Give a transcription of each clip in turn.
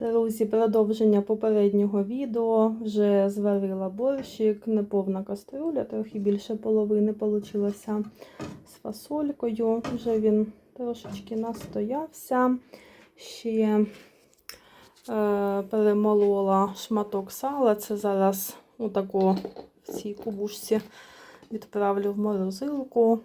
Друзі, продовження попереднього відео. Вже зварила борщик, неповна каструля, трохи більше половини вийшло з фасолькою. Вже він трошечки настоявся. Ще е, перемолола шматок сала. Це зараз отако в цій кубушці відправлю в морозилку.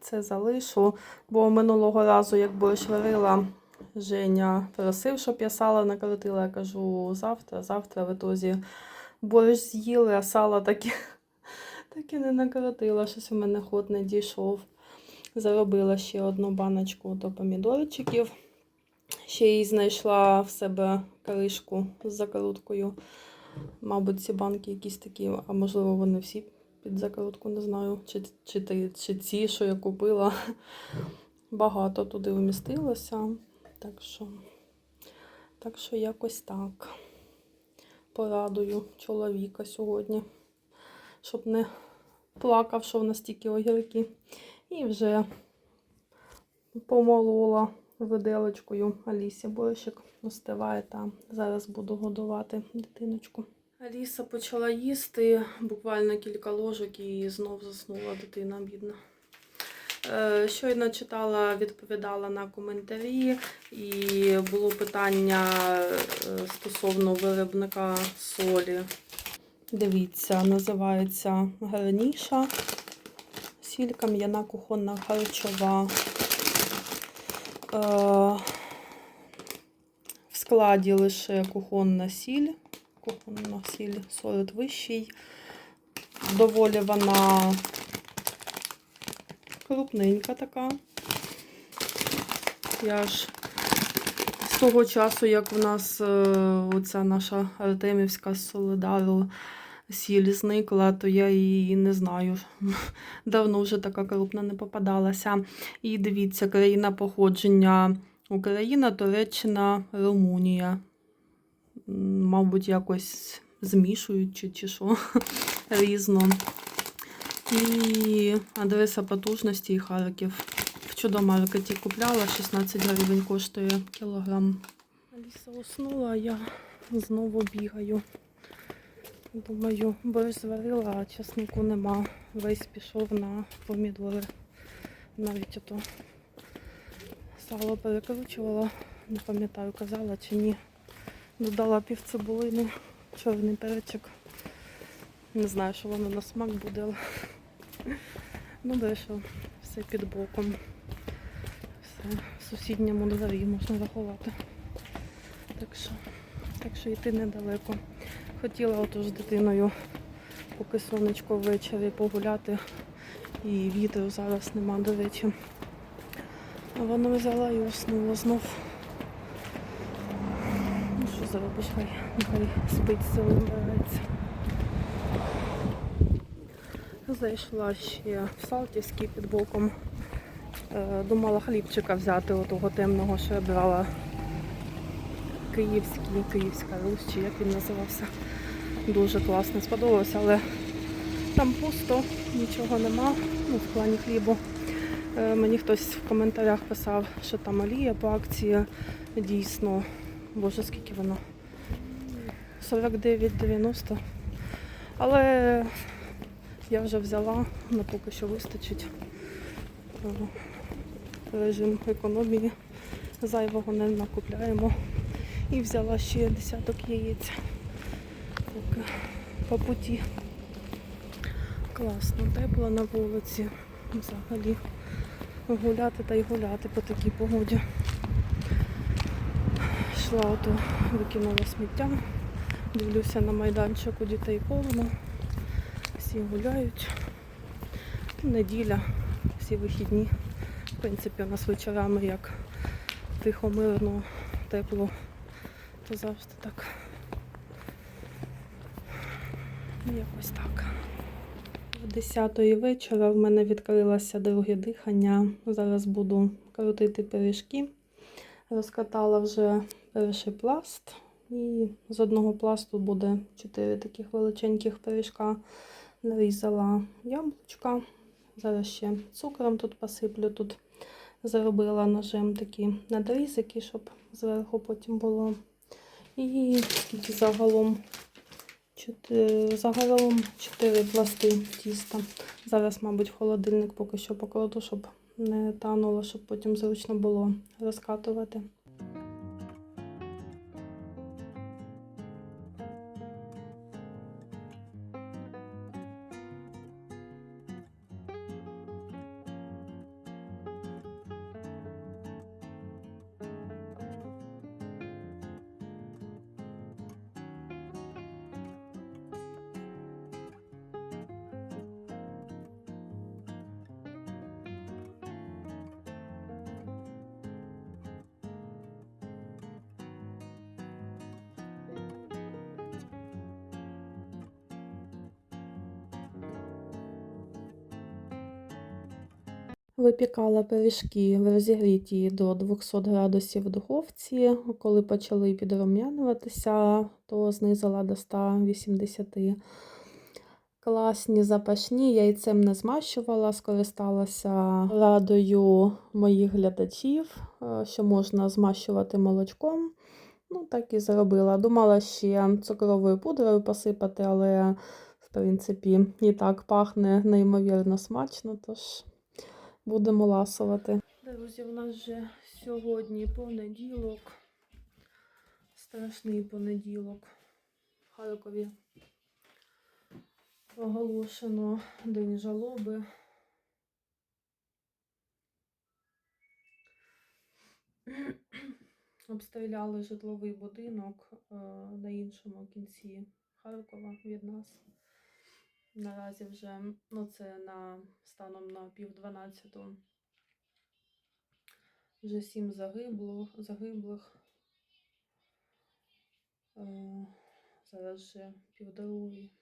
Це залишу, бо минулого разу, як борщ варила, Женя просив, щоб я сало накрутила. Я кажу, завтра, завтра в ітозі борщ з'їли, а сало так і, так і не накрутила. Щось у мене ход не дійшов. Заробила ще одну баночку до помідорчиків. Ще й знайшла в себе кришку з закруткою. Мабуть, ці банки якісь такі, а можливо, вони всі під закрутку, не знаю, чи, чи, ти- чи ці, що я купила. Багато туди вмістилося. Так що, так що якось так. Порадую чоловіка сьогодні, щоб не плакав, що в нас тільки огірки. І вже помолола виделочкою Алісі борщик остиває там. Зараз буду годувати дитиночку. Аліса почала їсти буквально кілька ложок і знов заснула дитина, бідна. Е, Щойно читала, відповідала на коментарі, і було питання е, стосовно виробника солі. Дивіться, називається Граніша. Сіль кам'яна кухонна харчова. Е, В складі лише кухонна сіль. Кухонна сіль солод вищий. Доволі вона крупненька така. Я ж з того часу, як в нас е, оця наша Артемівська Солидару сіль зникла, то я її не знаю. Давно вже така крупна не попадалася. І дивіться, країна походження Україна, Туреччина, Румунія. Мабуть, якось змішують чи, чи що різно. І адреса потужності і Харків. В чудомаркеті купляла, 16 гривень коштує кілограм. Аліса уснула, а я знову бігаю. Думаю, борщ зварила, а часнику нема. Весь пішов на помідори. Навіть ото сало перекручувала, не пам'ятаю, казала чи ні. Додала пів цибулини, чорний перчик. Не знаю, що воно на смак буде, але добре, що все під боком. Все в сусідньому дворі можна рахувати. Так що, так що йти недалеко. Хотіла отож з дитиною, поки сонечко ввечері погуляти. І вітру зараз нема, до речі. А воно взяла і уснула знов. Ну що зробиш, хай, хай спить силу збирається. Зайшла ще в Салтівський під боком. Е, Думала хлібчика взяти отого темного, що я брала. Київський, Київська Русь, чи як він називався. Дуже класно сподобався, але там пусто, нічого нема, ну, в плані хлібу. Е, Мені хтось в коментарях писав, що там олія по акції дійсно. Боже, скільки воно? 49,90. Але я вже взяла, на поки що вистачить. Е, Режим економії. Зайвого не накупляємо. І взяла ще десяток яєць. Поки по путі. Класно, тепло на вулиці. Взагалі гуляти та й гуляти по такій погоді. Йшла ото, викинула сміття. Дивлюся на майданчику дітей повно. Всі гуляють. Неділя, всі вихідні. В принципі, у нас вечорами як тихо, мирно, тепло, то завжди так. Якось так. В 10 вечора в мене відкрилося друге дихання. Зараз буду крутити пиріжки. Розкатала вже перший пласт. І з одного пласту буде 4 таких величеньких пиріжка. Нарізала яблучка. Зараз ще цукром тут посиплю. Тут заробила ножем такі надрізики, щоб зверху потім було. І загалом? Чотири, загалом 4 пласти тіста. Зараз, мабуть, в холодильник поки що покладу, щоб не тануло, щоб потім зручно було розкатувати. Випікала пиріжки в розігрітій до 200 градусів в духовці. Коли почали підрум'янюватися, то знизила до 180. Класні, запашні, яйцем не змащувала, скористалася радою моїх глядачів, е, що можна змащувати молочком. Ну, так і зробила. Думала ще цукровою пудрою посипати, але, в принципі, і так пахне неймовірно смачно, тож будемо ласувати. Друзі, у нас вже сьогодні понеділок. Страшний понеділок. В Харкові оголошено День жалоби. Обстріляли житловий будинок е, на іншому кінці Харкова від нас. Наразі вже ну це на станом на пів дванадцяту. Вже сім загибло, загиблих. Е, зараз вже півдругої.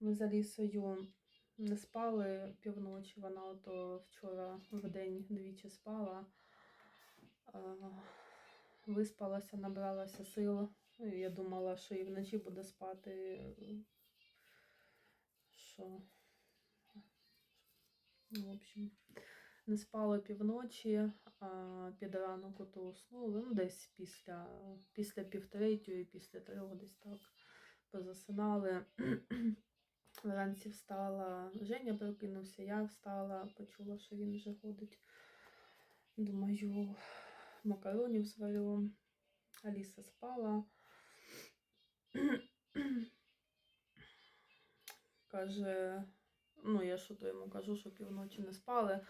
Ми з Алісою не спали півночі, вона ото вчора в день двічі спала. Виспалася, набралася сил. Ну, Я думала, що і вночі буде спати. Що, ну, в общем, не спала півночі, а під ранок ото уснули. Ну, десь після, після півтретьої, після трьох, десь так позасинали. Вранці встала, Женя прокинувся, я встала, почула, що він вже ходить. Думаю, макаронів зварю. Аліса спала. Каже, ну я що то йому кажу, що півночі не спали.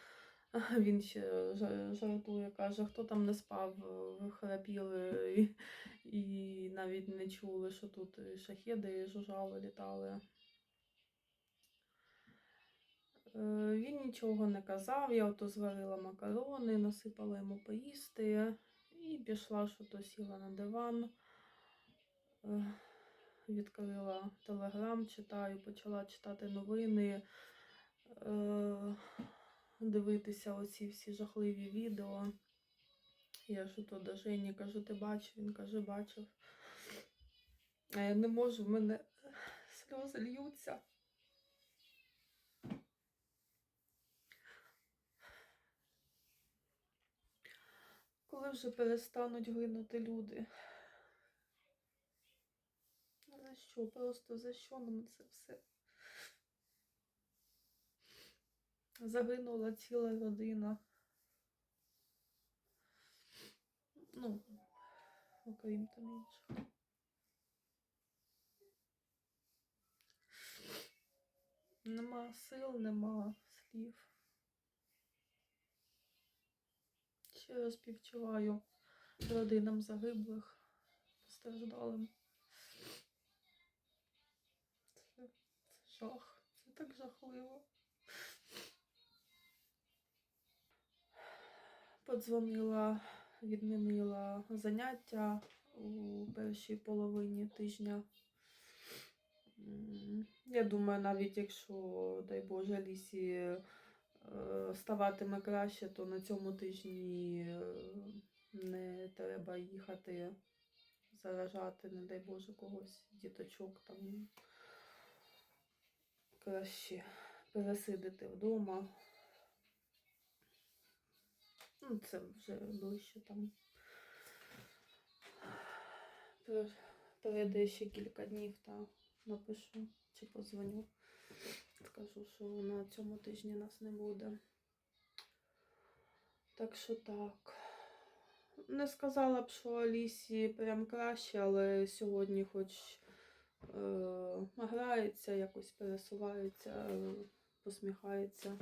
Він ще жартує, каже, хто там не спав, храпіли і, і навіть не чули, що тут шахеди жужжали, літали. Е, Він нічого не казав, я ото зварила макарони, насипала йому поїсти і пішла, що то сіла на диван, е, відкрила телеграм, читаю, почала читати новини, е, дивитися оці всі жахливі відео. Я ж ото до Жені кажу, ти бачив? Він каже, бачив. А я не можу, в мене сльози льються. Коли вже перестануть гинути люди? За що? Просто за що нам це все? Загинула ціла родина. Ну, окрім там інших. Нема сил, нема слів. Ще співчуваю родинам загиблих, постраждалим. Це, це жах, це так жахливо. Подзвонила, відмінила заняття у першій половині тижня. Я думаю, навіть якщо, дай Боже, лісі ставатиме краще, то на цьому тижні е, не треба їхати заражати, не дай Боже, когось, діточок там краще пересидити вдома. Ну, це вже ближче там. Пер- Пройде ще кілька днів та напишу чи позвоню. Скажу, що на цьому тижні нас не буде. Так що так. Не сказала б, що Алісі прям краще, але сьогодні хоч е, грається, якось пересувається, посміхається.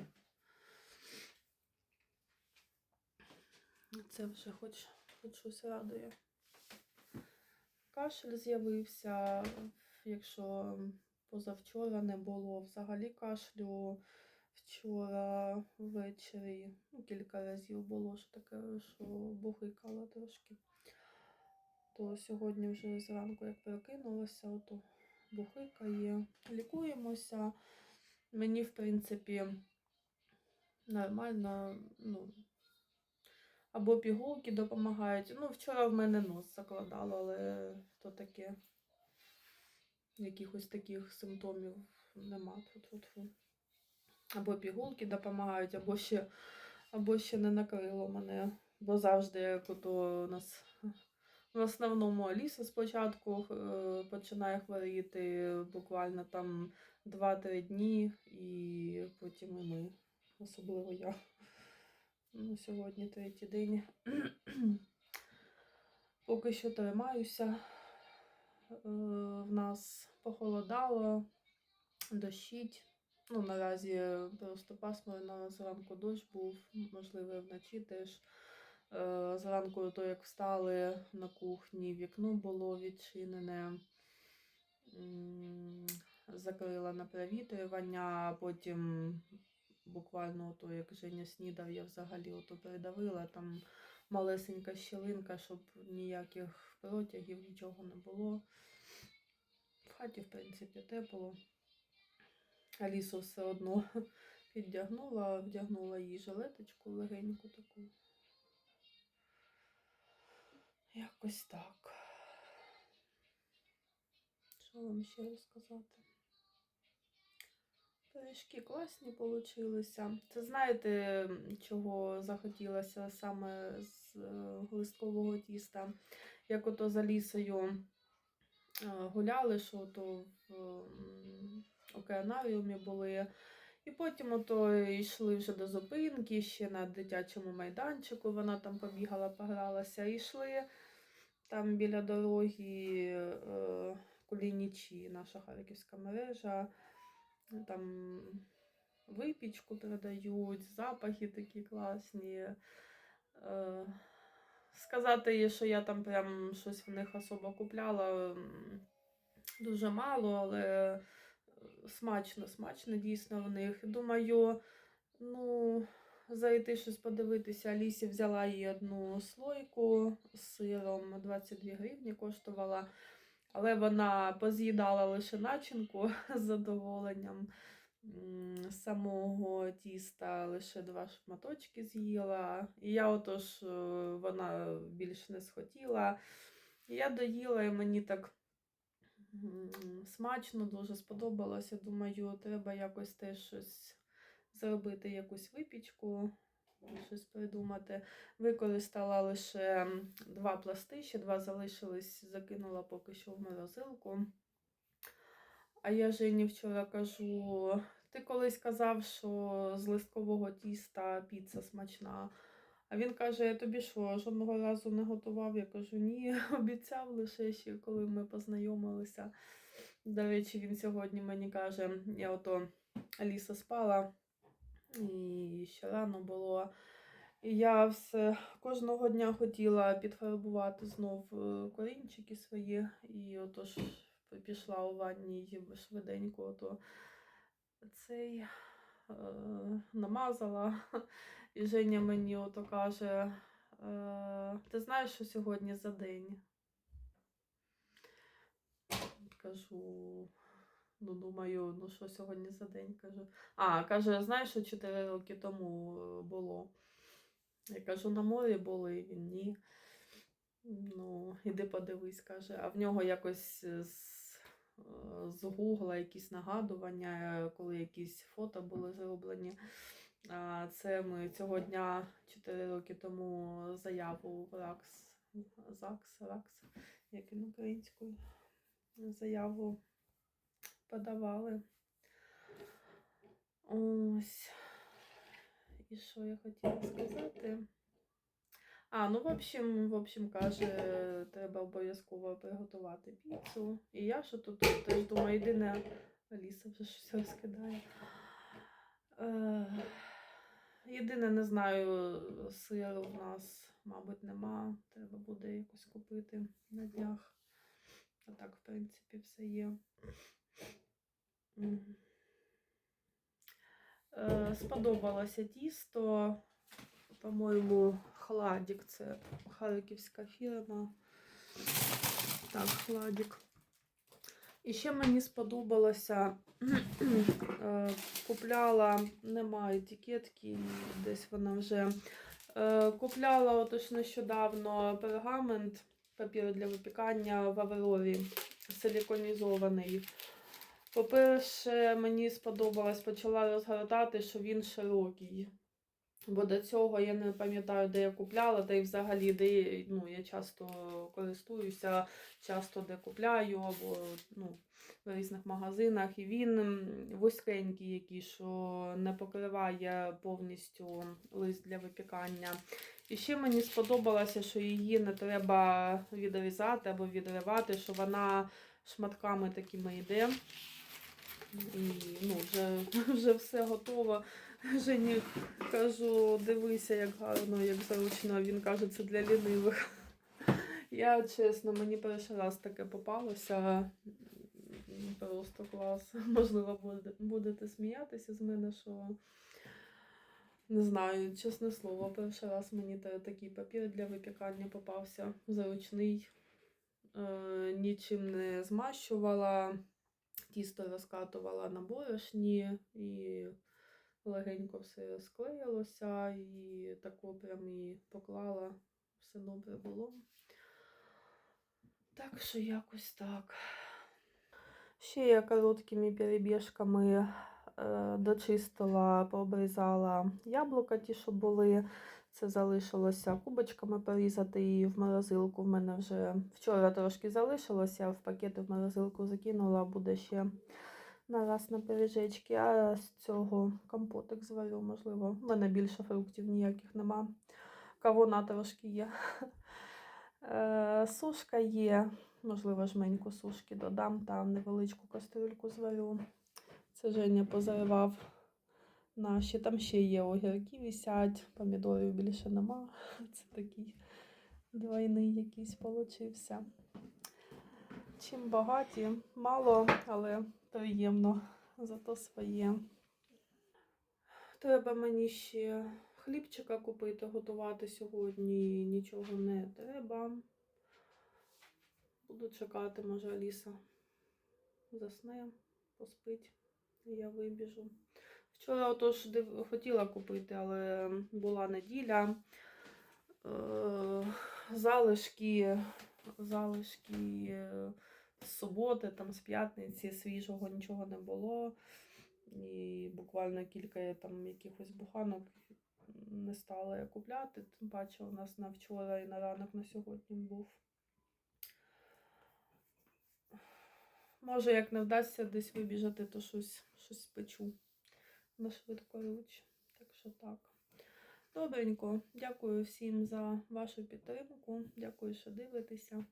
Це вже хоч, хоч щось радує. Кашель з'явився, якщо позавчора не було взагалі кашлю. Вчора ввечері ну, кілька разів було що таке, що бухикала трошки. То сьогодні вже зранку, як прокинулася, то бухикає. Лікуємося. Мені, в принципі, нормально, ну, або пігулки допомагають. Ну, вчора в мене нос закладало, але то таке. Якихось таких симптомів нема тут. тут. Або пігулки допомагають, або ще, або ще не накрило мене. Бо завжди, як у нас в основному Аліса спочатку е, починає хворіти буквально там 2-3 дні, і потім і ми, особливо я. Ну, сьогодні третій день. Поки що тримаюся. Е, В нас похолодало, дощить. Ну, наразі просто пасмурно, зранку дощ був, можливо, вночі теж. Е, Зранку, то як встали на кухні, вікно було відчинене, закрила на провітрювання, потім буквально то, як Женя снідав, я взагалі передавила, там малесенька щілинка, щоб ніяких протягів, нічого не було. В хаті, в принципі, тепло. Алісу все одно піддягнула, вдягнула їй жилеточку легеньку таку. Якось так. Що вам ще розказати? Пиріжки класні получилися. Це знаєте, чого захотілося саме з е, листкового тіста? Як ото за лісою е, гуляли, що то в океанаріумі були. І потім ото йшли вже до зупинки, ще на дитячому майданчику. Вона там побігала, погралася. І йшли там біля дороги е, Кулінічі, наша харківська мережа. Там випічку продають, запахи такі класні. Е, сказати що я там прям щось в них особо купляла, дуже мало, але е, смачно, смачно дійсно в них. Думаю, ну, зайти щось подивитися. Алісі взяла їй одну слойку з сиром, 22 гривні коштувала. Але вона поз'їдала лише начинку з задоволенням. Самого тіста лише два шматочки з'їла. І я отож, е, вона більш не схотіла. Я доїла, і мені так смачно, дуже сподобалося. Думаю, треба якось теж щось зробити, якусь випічку, щось придумати. Використала лише два пласти, два залишились, закинула поки що в морозилку. А я Жені вчора кажу: ти колись казав, що з листкового тіста піца смачна. А він каже: я тобі що, жодного разу не готував? Я кажу, ні, обіцяв лише ще, коли ми познайомилися. До речі, він сьогодні мені каже, я ото Аліса спала, і ще рано було. І я все кожного дня хотіла підфарбувати знов е, корінчики свої. І отож пішла у ванні швиденько ото цей е, намазала. І Женя мені ото каже: е, ти знаєш, що сьогодні за день? Кажу, ну думаю, ну що сьогодні за день? Кажу. А, каже, знаєш, що 4 роки тому е, було. Я кажу, на морі були, він ні. Ну, іди подивись, каже. А в нього якось з з Гугла якісь нагадування, коли якісь фото були зроблені. Це ми цього дня 4 роки тому заяву в РАКС, ЗАКС, РАКС, як він українською, заяву подавали. Ось. І що я хотіла сказати? А, ну, в общем, в общем, каже, треба обов'язково приготувати піцу. І я що тут теж думаю, єдине, Аліса вже щось розкидає. Е, єдине, не знаю, сиру в нас, мабуть, нема. Треба буде якось купити на днях. А так, в принципі, все є. Е, Сподобалося тісто. По-моєму, хладік. Це харківська фірма. Так, хладік. І ще мені сподобалося, е, купляла, немає етикетки, десь вона вже. Е, Купляла отож нещодавно пергамент, папір для випікання в Аврорі, силіконізований. По-перше, мені сподобалось, почала розгортати, що він широкий. Бо до цього я не пам'ятаю, де я купляла, та й взагалі, де ну, я часто користуюся, часто де купляю, або ну, в різних магазинах. І він вузькенький, який, що не покриває повністю лист для випікання. І ще мені сподобалося, що її не треба відрізати або відривати, що вона шматками такими йде. І ну, вже, вже все готово. Жені кажу, дивися, як гарно, як зручно. Він каже, це для лінивих. Я чесно, мені перший раз таке попалося. Просто клас. Можливо, будете сміятися з мене, що не знаю, чесне слово, перший раз мені такий папір для випікання попався. Зручний. Е, нічим не змащувала, тісто розкатувала на борошні і легенько все склеїлося, і тако прям і поклала, все добре було. Так що якось так. Ще я короткими перебіжками е, дочистила, пообрізала яблука, ті, що були. Це залишилося кубочками порізати і в морозилку. В мене вже вчора трошки залишилося, в пакети в морозилку закинула, буде ще на раз на пиріжечки. А з цього компотик зварю, можливо. В мене більше фруктів ніяких нема. Кавуна трошки є. Е, Сушка є, можливо, жменьку сушки додам, там невеличку кастрюльку зварю. Це Женя позаривав наші. Там ще є огірки висять, помідорів більше нема. Це такий двойний якийсь получився. Чим багаті, мало, але приємно, зато своє. Треба мені ще хлібчика купити, готувати сьогодні нічого не треба. Буду чекати, може Аліса засне, поспить, і я вибіжу. Вчора отож хотіла купити, але була неділя. Е, залишки, залишки е, з суботи, там з п'ятниці свіжого нічого не було. І буквально кілька там якихось буханок не стала я купляти. Тим паче у нас на вчора і на ранок на сьогодні був. Може, як не вдасться десь вибіжати, то щось, щось спечу на швидкоруч. Так що так. Добренько. Дякую всім за вашу підтримку. Дякую, що дивитеся.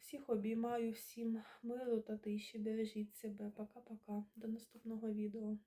Всіх обіймаю, всім миру та тиші. Бережіть себе. Пока-пока. До наступного відео.